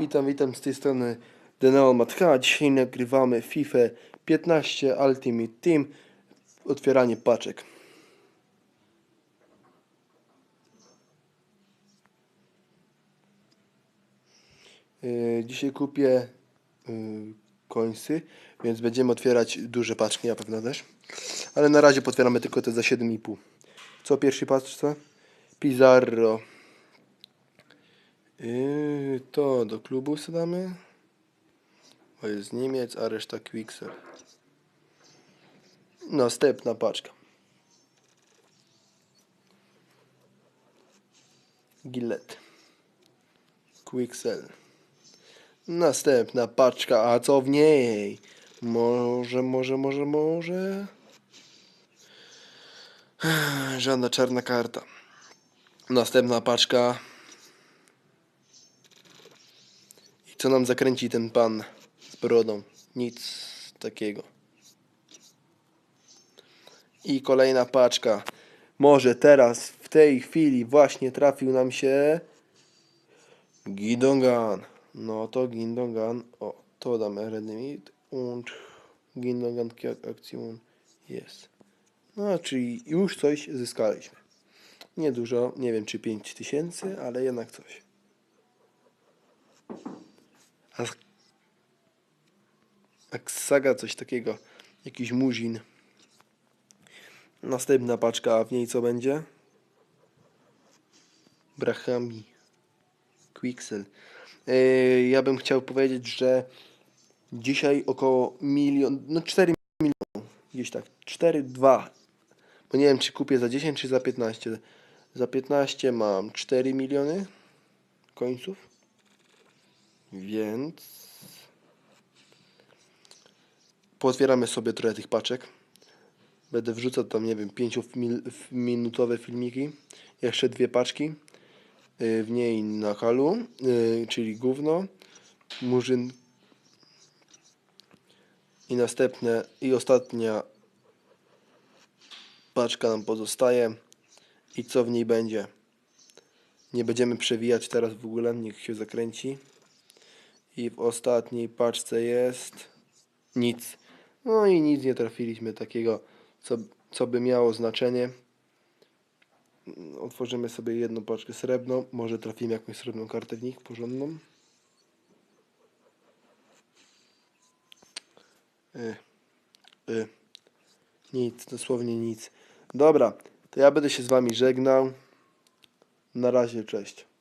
Witam, witam z tej strony Deneo Matka. Dzisiaj nagrywamy FIFA 15 Ultimate Team. Otwieranie paczek. Yy, Dzisiaj kupię yy, końsy, więc będziemy otwierać duże paczki na pewno też. Ale na razie potwieramy tylko te za 7,5. Co pierwszy paczce? Pizarro. Yy, to do klubu damy. To jest Niemiec, a reszta Quickser. Następna paczka. Gillette. Quicksell. Następna paczka, a co w niej? Może, może, może, może... Żadna czarna karta. Następna paczka. I co nam zakręci ten pan z brodą? Nic takiego. I kolejna paczka. Może teraz, w tej chwili właśnie trafił nam się Gindongan. No to Gindongan. O, to damy Redemit und Gindongan Aktion jest. No, czyli już coś zyskaliśmy. Niedużo, nie wiem czy 5000, ale jednak coś. A jak saga coś takiego, jakiś murzin. Następna paczka, a w niej co będzie? Brahami. Quixel. Yy, ja bym chciał powiedzieć, że dzisiaj około milion, no 4 miliony, gdzieś tak, 4, 2. Bo nie wiem, czy kupię za 10, czy za 15. Za 15 mam 4 miliony końców. Więc pootwieramy sobie trochę tych paczek. Będę wrzucał tam, nie wiem, 5-minutowe filmiki. Jeszcze dwie paczki. Yy, W niej na halu, yy, czyli gówno, murzyn i następne i ostatnia paczka nam pozostaje. I co w niej będzie? Nie będziemy przewijać teraz w ogóle, niech się zakręci. I w ostatniej paczce jest nic. No i nic nie trafiliśmy takiego, co, co by miało znaczenie. Otworzymy sobie jedną paczkę srebrną. Może trafimy jakąś srebrną kartę w nich, porządną. Y, y. Nic, dosłownie nic. Dobra, to ja będę się z wami żegnał. Na razie, cześć.